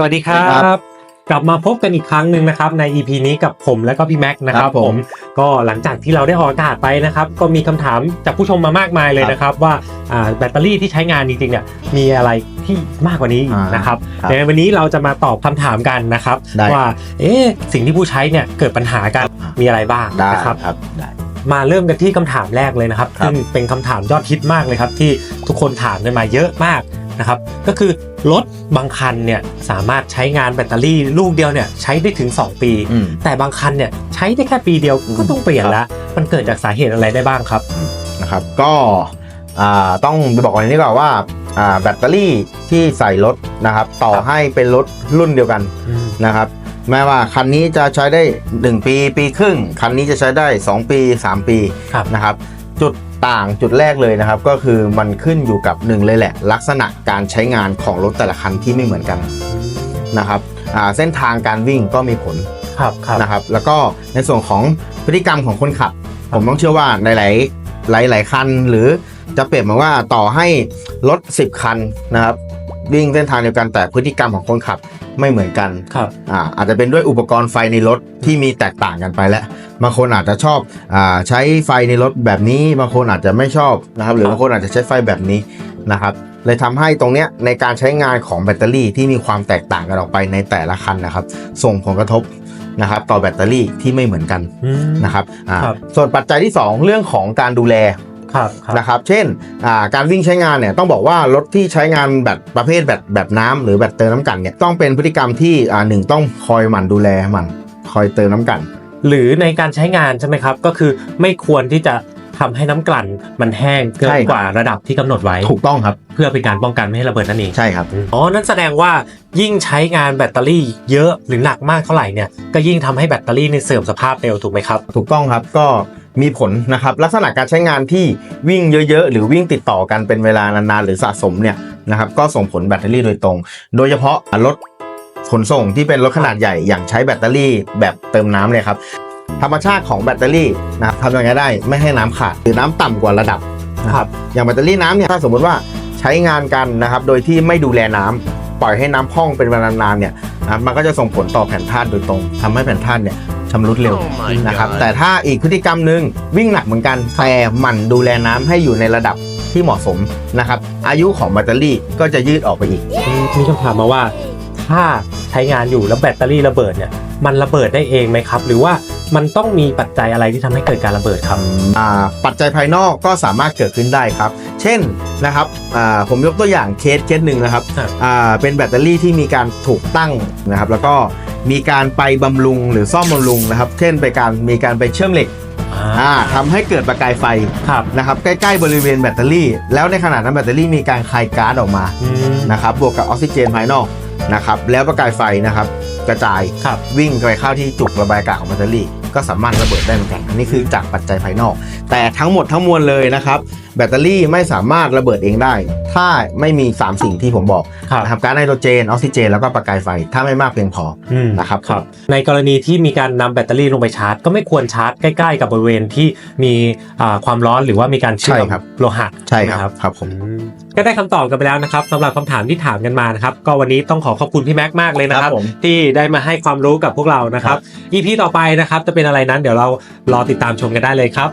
สวัสดีครัครับ บ กลับมาพบกันอีกครั้งหนึ่งนะครับใน EP นี้กับผมและก็พี่แม็กซ์นะคครัรับบผผมมก็หลังจากที่เราได้ออกอากาศไปนะครับ ก็มีคำถามจากผู้ชมมามากมายเลยครับนะครับ ว่าอ่าแบตเตอรี่ที่ใช้งานจริงๆเนี่ยมีอะไรที่มากกว่านี้อ่านนะครับครับในวันนี้เราจะมาตอบคำถามกันนะครับ ได้ ว่าเอ๊ะสิ่งที่ผู้ใช้เนี่ยเกิดปัญหากันอ่ามีมีอะไรบ้างได้นะครับครับได้ มาเริ่มกันที่คำถามแรกเลยนะครับครับซึ่งเป็นคำถามยอดฮิตมากเลยครับที่ทุกคนถามกันมาเยอะมาก นะครับ ก็คือรถบางคันเนี่ยสามารถใช้งานแบตเตอรี่ลูกเดียวเนี่ยใช้ได้ถึง 2 ปี อืม แต่บางคันเนี่ยใช้ได้แค่ปีเดียวอืมก็ต้องเปลี่ยนแล้วมันเกิดจากสาเหตุอะไรได้บ้างครับ นะครับก็อ่าต้องไปบอกก่อนนี้ก่อนว่าอ่าแบตเตอรี่ที่ใส่รถนะครับต่อครับให้เป็นรถรุ่นเดียวกันนะครับแม้ว่าคันนี้จะใช้ได้ 1 ปีปีครึ่ง คันนี้จะใช้ได้ 2 ปี 3 ปีครับ นะครับ จุดต่างจุดแรกเลยนะครับ ก็คือมันขึ้นอยู่กับหนึ่งเลยแหละ ลักษณะการใช้งานของรถแต่ละคันที่ไม่เหมือนกันนะครับอ่าเส้นทางการวิ่งก็มีผลครับครับนะครับ แล้วก็ในส่วนของพฤติกรรมของคนขับ ผมต้องเชื่อว่าในหลายหลายหลายคันหรือจะเปรียบเหมาว่าต่อให้รถ 10 คันนะครับ วิ่งเส้นทางเดียวกันแต่พฤติกรรมของคนขับไม่เหมือนกันครับ อ่าอาจจะเป็นด้วยอุปกรณ์ไฟในรถที่มีแตกต่างกันไปแล้วบางคนอาจจะชอบอาใช้ไฟในรถแบบนี้ บางคนอาจจะไม่ชอบนะครับ หรือบางคนอาจจะใช้ไฟแบบนี้นะครับเลยทำให้ตรงเนี้ยในการใช้งานของแบตเตอรี่ที่มีความแตกต่างกันออกไปในแต่ละคันนะครับ ส่งผลกระทบนะครับต่อแบตเตอรี่ที่ไม่เหมือนกันอืมนะครับอ่าครับส่วนปัจจัยที่ 2 เรื่องของการดูแล ครับครับนะครับ เช่นอ่าการวิ่งใช้งานเนี่ยต้องบอกว่ารถที่ใช้งานแบบประเภทแบบแบบน้ำหรือแบบเติมน้ำกันเนี่ยต้องเป็นพฤติกรรมที่อ่าหนึ่งต้องคอยหมั่นดูแลมันคอยเติมน้ำกัน หรือในการใช้งานใช่ไหมครับ ก็คือไม่ควรที่จะทำให้น้ำกลั่นมันแห้งเกิใช่นครับกว่าระดับที่กำหนดไว้ถูกต้องครับ เพื่อเป็นการป้องกันไม่ให้ระเบิดนั่นเองใช่ครับอ๋อนั่นแสดงว่ายิ่งใช้งานแบตเตอรี่เยอะหรือหนักมากเท่าไหร่เนี่ยก็ยิ่งทำให้แบตเตอรี่ในยเสื่อมสภาพเร็วถูกไหมครับ ถูกต้องครับก็ มีผลนะครับลักษณะการใช้งานที่วิ่งเยอะๆ หรือวิ่งติดต่อกันเป็นเวลานานๆ หรือสะสมเนี่ยนะครับก็ส่งผลแบตเตอรี่โดยตรง โดยเฉพาะรถขนส่งที่เป็นรถขนาดใหญ่อย่างใช้แบตเตอรี่แบบเติมน้ำเลยครับธรรมชาติของแบตเตอรี่นะครับทำยังไงได้ไม่ให้น้ำขาดหรือน้ำต่ำกว่าระดับนะครับอย่างแบตเตอรี่น้ำเนี่ยถ้าสมมติว่าใช้งานกันนะครับโดยที่ไม่ดูแลน้ำปล่อยให้น้ำพร่องเป็นเวลานานๆเนี่ยนะครับมันก็จะส่งผลต่อแผ่นธาตุโดยตรงทำให้แผ่นธาตุเนี่ย ชำรุดเร็วนะครับแต่ถ้าอีกพฤติกรรมหนึ่งวิ่งหนักเหมือนกัน แต่หมั่นดูแลน้ำให้อยู่ในระดับที่เหมาะสมนะครับ อายุของแบตเตอรี่ก็จะยืดออกไปอีก มีคำถามมาว่า ถ้าใช้งานอยู่แล้วแบตเตอรี่ระเบิดเนี่ย มันระเบิดได้เองไหมครับ หรือว่ามันต้องมีปัจจัยอะไรที่ทำให้เกิดการระเบิดครับ อ่าปัจจัยภายนอกก็สามารถเกิดขึ้นได้ครับ เช่นนะครับอ่าผมยกตัวอย่างเคสเคสหนึ่งนะครับครับ อ่าเป็นแบตเตอรี่ที่มีการถูกตั้งนะครับ แล้วก็ มีการไปบำรุงหรือซ่อมบำรุงนะครับ เช่นไปการมีการไปเชื่อมเหล็กอ่าทำให้เกิดประกายไฟครับนะครับใกล้ๆบริเวณแบตเตอรี่ แล้วในขณะนั้นแบตเตอรี่มีการคายก๊าซออกมาอืมนะครับบวกกับออกซิเจนภายนอกนะครับแล้วประกายไฟนะครับกระจายครับวิ่งไปเข้าที่จุกระบายอากาศของแบตเตอรี่ ก็สามารถระเบิดได้เหมือนกันอันนี้คือจากปัจจัยภายนอก แต่ทั้งหมดทั้งมวลเลยนะครับ แบตเตอรี่ไม่สามารถระเบิดเองได้ ถ้าไม่มี 3 สิ่งที่ผมบอกครับนะครับก๊าซไนโตรเจนออกซิเจนแล้วก็ประกายไฟถ้าไม่มากเพียงพออืม นะครับครับ ในกรณีที่มีการนำแบตเตอรี่ลงไปชาร์จ ก็ไม่ควรชาร์จใกล้ ๆ กับบริเวณที่มีอ่าความร้อนหรือว่ามีการเชื่อใช่มครับ โลหะใช่ไหมครับครับผมก็ได้คำตอบกันไปแล้วนะครับสำหรับคำถามที่ถามกันมานะครับ ก็วันนี้ต้องขอขอบคุณพี่แม็กซ์มากเลยนะครับ ครับผม ที่ได้มาให้ความรู้กับพวกเรานะครับ EP ต่อไปนะครับจะเป็นอะไรนั้นเดี๋ยวเรารอติดตามชมกันได้เลยครับ